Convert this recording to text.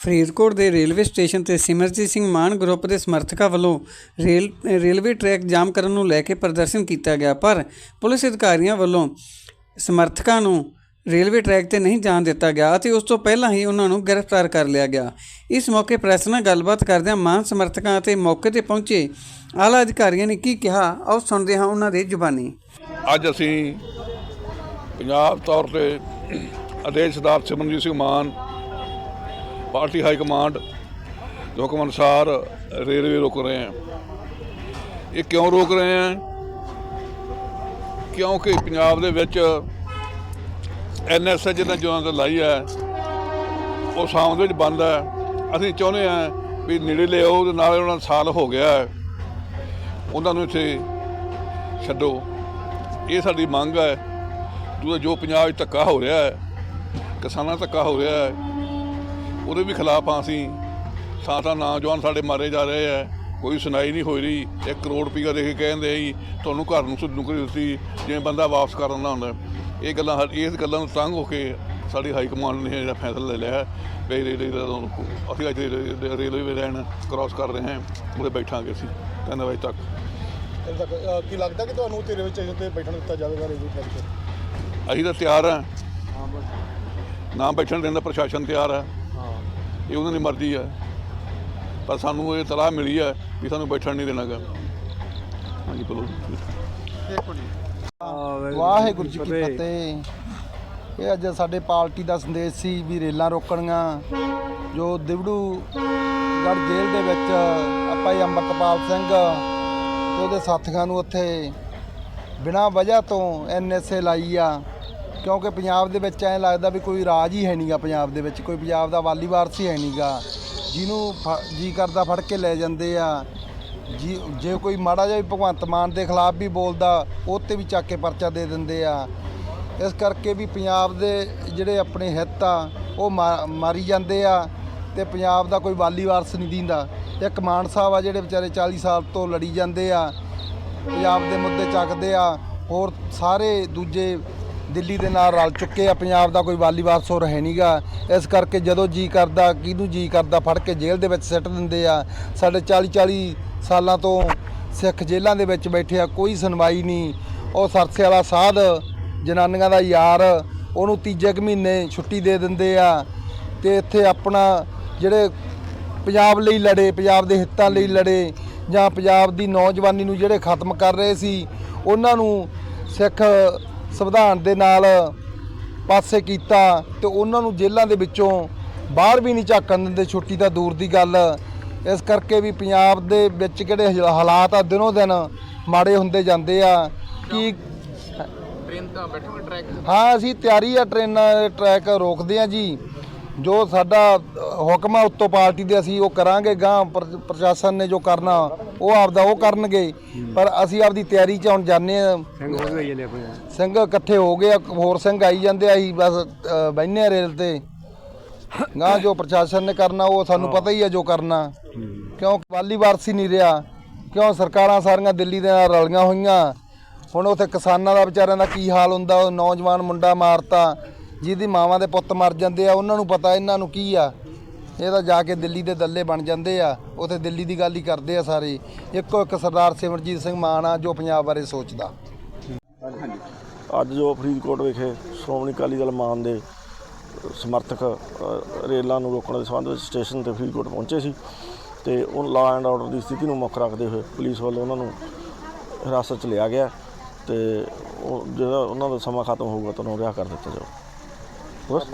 ਫਰੀਦਕੋਟ ਦੇ railway station ਤੇ ਸਿਮਰਜੀਤ ਸਿੰਘ ਮਾਨ group ਦੇ ਸਮਰਥਕਾਂ ਵੱਲੋਂ ਰੇਲ, ਰੇਲਵੇ ਟਰੈਕ ਜਾਮ ਕਰਨ ਨੂੰ ਲੈ ਕੇ ਪ੍ਰਦਰਸ਼ਨ ਕੀਤਾ ਗਿਆ, ਪਰ ਪੁਲਿਸ ਅਧਿਕਾਰੀਆਂ ਵੱਲੋਂ ਸਮਰਥਕਾਂ ਨੂੰ ਰੇਲਵੇ ਟਰੈਕ ਤੇ ਨਹੀਂ ਜਾਣ ਦਿੱਤਾ ਗਿਆ ਅਤੇ ਉਸ ਤੋਂ ਪਹਿਲਾਂ ਹੀ ਉਹਨਾਂ ਨੂੰ ਗ੍ਰਿਫਤਾਰ ਕਰ ਲਿਆ ਗਿਆ। ਇਸ ਮੌਕੇ ਪ੍ਰੈਸ ਨਾਲ ਗੱਲਬਾਤ ਕਰਦਿਆਂ ਮਾਨ ਸਮਰਥਕਾਂ ਅਤੇ ਮੌਕੇ ਤੇ ਪਹੁੰਚੇ ਆਲਾ ਅਧਿਕਾਰੀਆਂ ਨੇ ਕੀ ਕਿਹਾ, ਆਓ ਸੁਣਦੇ ਹਾਂ ਉਹਨਾਂ ਦੀ ਜ਼ੁਬਾਨੀ। ਅੱਜ ਅਸੀਂ ਪੰਜਾਬ ਤੌਰ ਤੇ ਆਦੇਸ਼ Sardar Simranjit Singh Mann party high command ਦੇ ਹੁਕਮ ਅਨੁਸਾਰ ਰੇਲਵੇ ਰੋਕ ਰਹੇ ਹਾਂ ਇਹ ਕਿਉਂ ਰੋਕ ਰਹੇ ਹੈ ਕਿਉਂਕਿ ਪੰਜਾਬ ਦੇ ਵਿੱਚ ਐਨਐਸਏ ਜਿਹਨਾਂ ਜੋਨਾਂ ਤੇ ਲਾਈ ਹੈ, ਉਹ ਸ਼ਾਮ ਦੇ ਵਿੱਚ ਬੰਦ ਹੈ। ਅਸੀਂ ਚਾਹੁੰਦੇ ਹਾਂ ਵੀ ਨੇੜੇ ਲਿਆਓ ਤੇ ਨਾਲ ਉਹਨਾਂ ਦਾ ਸਾਲ ਹੋ ਗਿਆ ਹੈ। ਉਹਨਾਂ ਨੂੰ ਇੱਥੇ ਛੱਡੋ। ਇਹ ਸਾਡੀ ਮੰਗ ਹੈ। ਜੋ ਪੰਜਾਬ 'ਚ ਧੱਕਾ ਹੋ ਰਿਹਾ ਹੈ, ਕਿਸਾਨਾਂ ਧੱਕਾ ਹੋ ਰਿਹਾ ਹੈ ਉਹਦੇ ਵੀ ਖਿਲਾਫ ਹਾਂ ਅਸੀਂ। ਸਾਥਾ ਨੌਜਵਾਨ ਸਾਡੇ ਮਾਰੇ ਜਾ ਰਹੇ ਹੈ ਕੋਈ ਸੁਣਾਈ ਨਹੀਂ ਹੋ ਰਹੀ। 1 ਕਰੋੜ ਰੁਪਈਆ ਦੇ ਕੇ ਕਹਿੰਦੇ ਜੀ ਤੁਹਾਨੂੰ ਘਰ ਨੂੰ ਨੌਕਰੀ ਦਿੱਤੀ। ਜਿਵੇਂ ਬੰਦਾ ਵਾਪਸ ਕਰ ਦਿੰਦਾ ਹੁੰਦਾ। ਇਹ ਗੱਲਾਂ ਸਾ- ਇਸ ਗੱਲਾਂ ਨੂੰ ਤੰਗ ਹੋ ਕੇ ਸਾਡੀ ਹਾਈ ਕਮਾਂਡ ਨੇ ਜਿਹੜਾ ਫੈਸਲਾ ਲੈ ਲਿਆ ਵੀ ਰੇਲਵੇ ਦਾ ਤੁਹਾਨੂੰ- ਅਸੀਂ ਅੱਜ ਰੇਲਵੇ ਲਾਈਨ ਕ੍ਰਾਸ ਕਰ ਰਹੇ ਹਾਂ। ਉਹਦੇ ਬੈਠਾਂਗੇ ਅਸੀਂ। ਤਿੰਨ ਵਜੇ ਤੱਕ। ਕੀ ਲੱਗਦਾ ਕਿ ਤੁਹਾਨੂੰ ਤੇਰੇ ਵਿੱਚ ਤੇ ਬੈਠਣ ਦਿੱਤਾ ਜਾਵੇਗਾ ਰੇਲਵੇ ਟਰੈਕ ਤੇ? ਅਸੀਂ ਤਾਂ ਤਿਆਰ ਹਾਂ। ਨਾ ਬੈਠਣ ਦੇਣ ਦਾ ਪ੍ਰਸ਼ਾਸਨ ਤਿਆਰ ਹਾਂ ਇਹ ਉਹਨਾਂ ਦੀ ਮਰਜ਼ੀ ਹੈ ਪਰ ਸਾਨੂੰ ਇਹ ਤਲਾਹ ਮਿਲੀ ਹੈ ਵੀ ਸਾਨੂੰ ਬੈਠਣ ਨਹੀਂ ਦੇਣਾਗਾ ਹਾਂਜੀ, ਬੋਲੋ। ਵਾਹਿਗੁਰੂ ਜੀ ਕੀ ਫਤਿਹ। ਇਹ ਅੱਜ ਸਾਡੇ ਪਾਰਟੀ ਦਾ ਸੰਦੇਸ਼ ਸੀ ਵੀ ਰੇਲਾਂ ਰੋਕਣੀਆਂ। ਜੋ ਦਿਵੜੂ ਗੜ ਜੇਲ੍ਹ ਦੇ ਵਿੱਚ ਆਪਾਂ ਜੀ ਅੰਮ੍ਰਿਤਪਾਲ ਸਿੰਘ ਤੇ ਉਹਦੇ ਸਾਥੀਆਂ ਨੂੰ ਉੱਥੇ ਬਿਨਾਂ ਵਜ੍ਹਾ ਤੋਂ ਐਨਐਸਏ ਲਾਈ ਆ। ਕਿਉਂਕਿ ਪੰਜਾਬ ਦੇ ਵਿੱਚ ਐਂ ਲੱਗਦਾ ਵੀ ਕੋਈ ਰਾਜ ਹੀ ਹੈ ਨਹੀਂਗਾ ਪੰਜਾਬ ਦੇ ਵਿੱਚ, ਕੋਈ ਪੰਜਾਬ ਦਾ ਵਾਲੀ ਵਾਰਸ ਹੀ ਹੈ ਨਹੀਂਗਾ ਜਿਹਨੂੰ ਫ- ਜੀ ਕਰਦਾ ਫੜ ਕੇ ਲੈ ਜਾਂਦੇ ਆ। ਜੀ, ਜੇ ਕੋਈ ਮਾੜਾ ਜਿਹਾ ਵੀ ਭਗਵੰਤ ਮਾਨ ਦੇ ਖਿਲਾਫ ਵੀ ਬੋਲਦਾ ਉਹ ਤੇ ਵੀ ਚੱਕ ਕੇ ਪਰਚਾ ਦੇ ਦਿੰਦੇ ਆ। ਇਸ ਕਰਕੇ ਵੀ ਪੰਜਾਬ ਦੇ ਜਿਹੜੇ ਆਪਣੇ ਹਿੱਤ ਆ, ਉਹ ਮਾ- ਮਾਰੀ ਜਾਂਦੇ ਆ ਤੇ ਪੰਜਾਬ ਦਾ ਕੋਈ ਵਾਲੀ ਵਾਰਸ ਨਹੀਂ ਦਿੰਦਾ। ਇੱਕ ਮਾਨ ਸਾਹਿਬ ਆ ਜਿਹੜੇ ਵਿਚਾਰੇ 40 ਸਾਲ ਤੋਂ ਲੜੀ ਜਾਂਦੇ ਆ, ਪੰਜਾਬ ਦੇ ਮੁੱਦੇ ਚੱਕਦੇ ਆ। ਹੋਰ ਸਾਰੇ ਦੂਜੇ ਦਿੱਲੀ ਦੇ ਨਾਲ ਰਲ ਚੁੱਕੇ ਆ, ਪੰਜਾਬ ਦਾ ਕੋਈ ਵਾਲੀ ਵਾਰਸ ਰਹਿ ਹੈ ਨਹੀਂਗਾ ਇਸ ਕਰਕੇ ਜਦੋਂ ਜੀ ਕਰਦਾ, ਕਿਹਨੂੰ ਜੀ ਕਰਦਾ, ਫੜ ਕੇ ਜੇਲ੍ਹ ਦੇ ਵਿੱਚ ਸਿੱਟ ਦਿੰਦੇ ਆ। ਸਾਡੇ 40 40 ਸਾਲਾਂ ਤੋਂ ਸਿੱਖ ਜੇਲ੍ਹਾਂ ਦੇ ਵਿੱਚ ਬੈਠੇ ਆ, ਕੋਈ ਸੁਣਵਾਈ ਨਹੀਂ। ਉਹ ਸਰਸੇ ਵਾਲਾ ਸਾਧ, ਜਨਾਨੀਆਂ ਦਾ ਯਾਰ, ਉਹਨੂੰ ਤੀਜੇ ਕੁ ਮਹੀਨੇ ਛੁੱਟੀ ਦੇ ਦਿੰਦੇ ਆ। ਤੇ ਇੱਥੇ ਆਪਣਾ ਜਿਹੜੇ ਪੰਜਾਬ ਲਈ ਲੜੇ, ਪੰਜਾਬ ਦੇ ਹਿੱਤਾਂ ਲਈ ਲੜੇ, ਜਾਂ ਪੰਜਾਬ ਦੀ ਨੌਜਵਾਨੀ ਨੂੰ ਜਿਹੜੇ ਖਤਮ ਕਰ ਰਹੇ ਸੀ, ਉਹਨਾਂ ਨੂੰ ਸਿੱਖ ਸੰਵਿਧਾਨ ਦੇ ਨਾਲ ਪਾਸੇ ਕੀਤਾ ਤੇ ਉਹਨਾਂ ਨੂੰ ਜੇਲ੍ਹਾਂ ਦੇ ਵਿੱਚੋਂ ਬਾਹਰ ਵੀ ਨਹੀਂ ਝਾਕਣ ਦਿੰਦੇ ਛੁੱਟੀ ਤਾਂ ਦੂਰ ਦੀ ਗੱਲ। ਇਸ ਕਰਕੇ ਵੀ ਪੰਜਾਬ ਦੇ ਵਿੱਚ ਕਿਹੜੇ ਹਾਲਾ- ਹਾਲਾਤ ਆ ਦਿਨੋਂ ਦਿਨ ਮਾੜੇ ਹੁੰਦੇ ਜਾਂਦੇ ਆ। ਕੀ ਹਾਂ ਅਸੀਂ ਤਿਆਰੀ ਆ ਟ੍ਰੇਨਾਂ ਟਰੈਕ ਰੋਕਦੇ ਆ ਜੀ। ਜੋ ਸਾਡਾ ਹੁਕਮ ਆ ਉੱਤੋਂ ਪਾਰਟੀ ਦੇ ਅਸੀਂ ਉਹ ਕਰਾਂਗੇ ਗਾਂ ਪ੍ਰਸ਼ਾਸਨ ਨੇ ਜੋ ਕਰਨਾ ਉਹ ਆਪਦਾ ਉਹ ਕਰਨਗੇ। ਪਰ ਅਸੀਂ ਆਪਦੀ ਤਿਆਰੀ ਚ ਹੁਣ ਜਾਂਦੇ ਆ ਸਿੰਘ ਇਕੱਠੇ ਹੋ ਗਏ ਆ, ਹੋਰ ਸਿੰਘ ਆਈ ਜਾਂਦੇ ਆ ਅਸੀਂ ਬਸ ਆ ਰੇਲ ਤੇ। ਗਾਂ ਜੋ ਪ੍ਰਸ਼ਾਸਨ ਨੇ ਕਰਨਾ ਉਹ ਸਾਨੂੰ ਪਤਾ ਹੀ ਆ ਜੋ ਕਰਨਾ। ਕਿਉਂ ਵਾਲੀ ਵਾਰਸੀ ਨਹੀਂ ਰਿਹਾ? ਕਿਉਂ ਸਰਕਾਰਾਂ ਸਾਰੀਆਂ ਦਿੱਲੀ ਦੇ ਨਾਲ ਰਲੀਆਂ ਹੋਈਆਂ? ਹੁਣ ਉੱਥੇ ਕਿਸਾਨਾਂ ਦਾ ਵਿਚਾਰਿਆਂ ਦਾ ਕੀ ਹਾਲ ਹੁੰਦਾ? ਉਹ ਨੌਜਵਾਨ ਮੁੰਡਾ ਮਾਰਤਾ। ਜਿਹਦੀ ਮਾਵਾਂ ਦੇ ਪੁੱਤ ਮਰ ਜਾਂਦੇ ਆ, ਉਹਨਾਂ ਨੂੰ ਪਤਾ ਇਹਨਾਂ ਨੂੰ ਕੀ ਆ। ਇਹ ਤਾਂ ਜਾ ਕੇ ਦਿੱਲੀ ਦੇ ਦੱਲੇ ਬਣ ਜਾਂਦੇ ਆ, ਉੱਥੇ ਦਿੱਲੀ ਦੀ ਗੱਲ ਹੀ ਕਰਦੇ ਆ ਸਾਰੇ। ਇੱਕੋ ਇੱਕ ਸਰਦਾਰ ਸਿਮਰਜੀਤ ਸਿੰਘ ਮਾਨ ਆ, ਜੋ ਪੰਜਾਬ ਬਾਰੇ ਸੋਚਦਾ। ਅੱਜ ਜੋ ਫਰੀਦਕੋਟ ਵਿਖੇ ਸ਼੍ਰੋਮਣੀ ਅਕਾਲੀ ਦਲ ਮਾਨ ਦੇ ਸਮਰਥਕ ਰੇਲਾਂ ਨੂੰ ਰੋਕਣ ਦੇ ਸੰਬੰਧ ਵਿੱਚ ਸਟੇਸ਼ਨ ਤੇ ਫਰੀਦਕੋਟ ਪਹੁੰਚੇ ਸੀ ਤੇ ਉਹ ਲਾ ਐਂਡ ਆਰਡਰ ਦੀ ਸਥਿਤੀ ਨੂੰ ਮੁੱਖ ਰੱਖਦੇ ਹੋਏ ਪੁਲਿਸ ਵੱਲੋਂ ਉਹਨਾਂ ਨੂੰ ਹਿਰਾਸਤ 'ਚ ਲਿਆ ਗਿਆ ਤੇ ਉਹ ਜਿਹੜਾ ਉਹਨਾਂ ਦਾ ਸਮਾਂ ਖਤਮ ਹੋਊਗਾ ਤਾਂ ਉਹਨੂੰ ਰਿਹਾ ਕਰ ਦਿੱਤਾ ਜਾਊ। ਬਸ